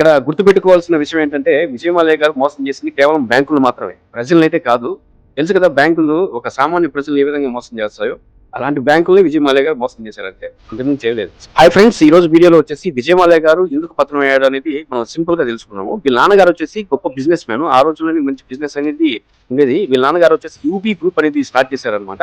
ఇక్కడ గుర్తుపెట్టుకోవాల్సిన విషయం ఏంటంటే విజయమాలయ గారు మోసం చేసింది కేవలం బ్యాంకులు మాత్రమే. ప్రజలనైతే కాదు తెలుసు కదా బ్యాంకులు ఒక సామాన్య ప్రజలు ఏ విధంగా మోసం చేస్తాయో అలాంటి బ్యాంకుల్ని విజయమాలయ గారు మోసం చేశారంటే అంతకుముందు చేయలేదు. హాయ్ ఫ్రెండ్స్ ఈ రోజు వీడియోలో వచ్చేసి విజయమాలయ గారు ఎందుకు పతనం అయ్యాడు అనేది మనం సింపుల్గా తెలుసుకున్నాము. వీళ్ళ నాన్నగారు వచ్చేసి గొప్ప బిజినెస్ మ్యాన్ ఆ రోజుల్లోనే మంచి బిజినెస్ అనేది ఉండేది. వీళ్ళ నాన్నగారు వచ్చేసి యూపీ గ్రూప్ అనేది స్టార్ట్ చేశారనమాట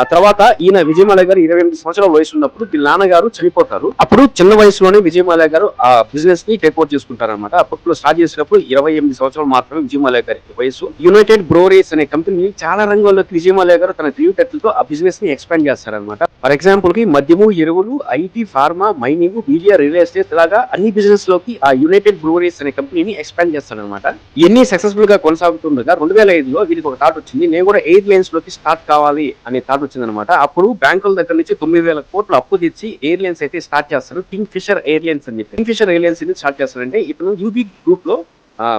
ఆ తర్వాత ఈయన విజయమాల గారు ఇరవై ఎనిమిది సంవత్సరాల వయసు ఉన్నప్పుడు వీళ్ళ నాన్నగారు చనిపోతారు. అప్పుడు చిన్న వయసులోనే విజయమాలయ గారు ఆ బిజినెస్ని టేక్ ఓవర్ చేసుకుంటారు అనమాట అప్పట్లో స్టార్ట్ చేసినప్పుడు ఇరవై ఎనిమిది సంవత్సరాలు మాత్రమే విజయమాలయ గారికి వయసు. యునైటెడ్ బ్రోరీస్ అనే కంపెనీ చాలా రంగంలోకి విజయమాల గారు తన తెలివితేటలతో ఆ బిజినెస్ని ఎక్స్పాండ్ చేస్తారనమాట ఫర్ ఎగ్జాంపుల్కి మద్యము ఎరువులు IT pharma mining media real estate లాగా అన్ని బిజినెస్లోకి ఆ యునైటెడ్ బ్రూవరీస్ అనే కంపెనీని ఎక్స్పాండ్ చేస్తారనమాట ఇవన్నీ సక్సెస్ఫుల్గా కొనసాగుతుండగా రెండు వేల ఐదులో వీరికి ఒక థాట్ వచ్చింది. నేను కూడా ఎయిర్ లైన్స్లోకి స్టార్ట్ కావాలి అనే థాట్ వచ్చిందనమాట. అప్పుడు బ్యాంకుల దగ్గర నుంచి తొమ్మిది వేల కోట్లు అప్పు తెచ్చి ఎయిర్లైన్స్ అయితే స్టార్ట్ చేస్తారు. కింగ్ ఫిషర్ ఎయిర్లైన్స్ అని చెప్పి. కింగ్ ఫిషర్ ఎయిర్లైన్స్ స్టార్ట్ చేస్తారంటే ఇప్పుడు యూబీ గ్రూప్లో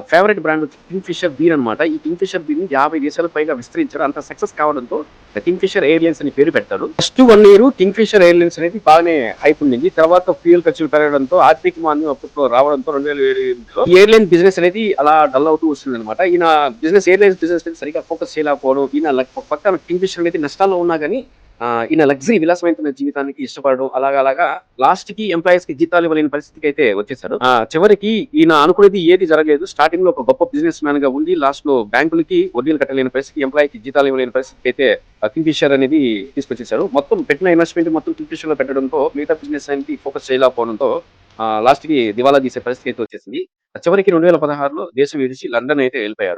ఫేవరెట్ బ్రాండ్ వచ్చి కింగ్ఫిషర్ బీర్ అనమాట ఈ కింగ్ఫిషర్ ఫిషర్ యాభై దేశాల పైగా విస్తరించారు. అంత సక్సెస్ కావడంతో కింగ్ఫిషర్ ఎయిర్లైన్స్ అని పేరు పెట్టారు first one year Kingfisher airlines అనేది బాగానే హైప్ ఉండింది. తర్వాత ఫ్యూయల్ ఖర్చులు పెరగడంతో ఆర్థిక మాంద్యం అప్పట్లో రావడంతో రెండు వేల ఎనిమిదిలో ఎయిర్లైన్ బిజినెస్ అనేది అలా డల్ అవుతూ వస్తుంది అనమాట ఈయన బిజినెస్ ఎయిర్లైన్స్ బిజినెస్ అనేది సరిగా ఫోకస్ చేయలేకపోవడం ఈయన పక్కన కింగ్ ఫిషర్ అనేది నష్టాల్లో ఉన్నా కానీ ఈయన లగ్జరీ విలాసమైన జీవితానికి ఇష్టపడడం అలాగా అలాగా లాస్ట్కి ఎంప్లాయీస్కి జీతాలు ఇవ్వలేని పరిస్థితికి అయితే వచ్చేసారు. ఆ, చివరికి ఈయన అనుకునేది ఏది జరగలేదు. స్టార్టింగ్లో ఒక గొప్ప బిజినెస్ మ్యాన్గా ఉండి లాస్ట్లో బ్యాంకులకి వడ్డీలు కట్టలేని పరిస్థితి ఎంప్లాయీకి జీతాలు ఇవ్వలేని పరిస్థితికి అయితే కింగ్ఫిషర్ అనేది తీసుకొచ్చేసారు. మొత్తం పెట్టిన ఇన్వెస్ట్మెంట్ మొత్తం కింగ్ఫిషర్లో పెట్టడంతో మిగతా బిజినెస్ అనేది ఫోకస్ చేయలేకపోవడంతో లాస్ట్కి దివాలా తీసే పరిస్థితి అయితే వచ్చేసింది. చివరికి రెండు వేల పదహారులో దేశం విడిచి లండన్ అయితే వెళ్ళిపోయారు.